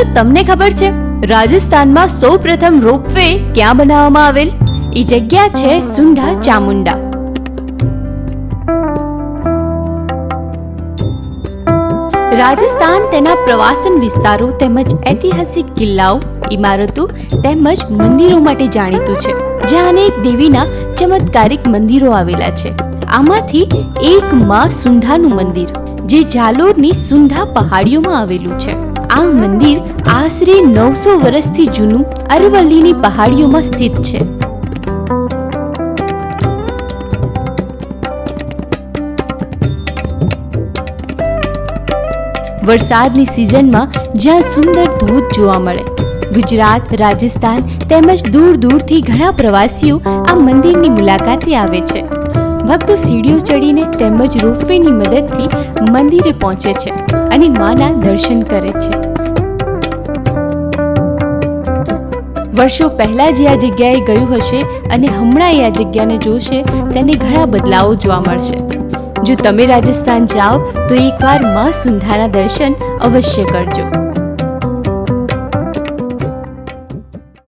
શું તમને ખબર છે, રાજસ્થાનમાં સૌ રોપવે ક્યાં બનાવવામાં આવેલ? એ જગ્યા છે સુંઢા ચામુંડા. રાજસ્થાન તેના પ્રવાસન વિસ્તારો તેમજ ઐતિહાસિક કિલ્લાઓ, ઇમારતો તેમજ મંદિરો માટે જાણીતું છે, જ્યાં અનેક દેવીના ચમત્કારિક મંદિરો આવેલા છે. આમાંથી એક માં સુંઢાનું મંદિર, જે જાલોરની સુંઢા પહાડીઓમાં આવેલું છે. આ મંદિર આશરે નવસો વર્ષથી જૂનું અરવલ્લીની પહાડીઓમાં સ્થિત છે. વરસાદની સિઝનમાં જ્યાં સુંદર ધોધ જોવા મળે, ગુજરાત, રાજસ્થાન તેમજ દૂર દૂરથી ઘણા પ્રવાસીઓ આ મંદિરની મુલાકાતે આવે છે. ભક્તો સીડીઓ ચડીને તેમજ રોપવેની મદદથી મંદિરે પહોંચે છે અને માના દર્શન કરે છે. વર્ષો પહેલા જે આ જગ્યાએ ગયું હશે અને હમણાં એ આ જગ્યાને જોશે, તેને ઘણા બદલાવો જોવા મળશે. જો તમે રાજસ્થાન જાઓ, તો એકવારમાં સુંધાના દર્શન અવશ્ય કરજો.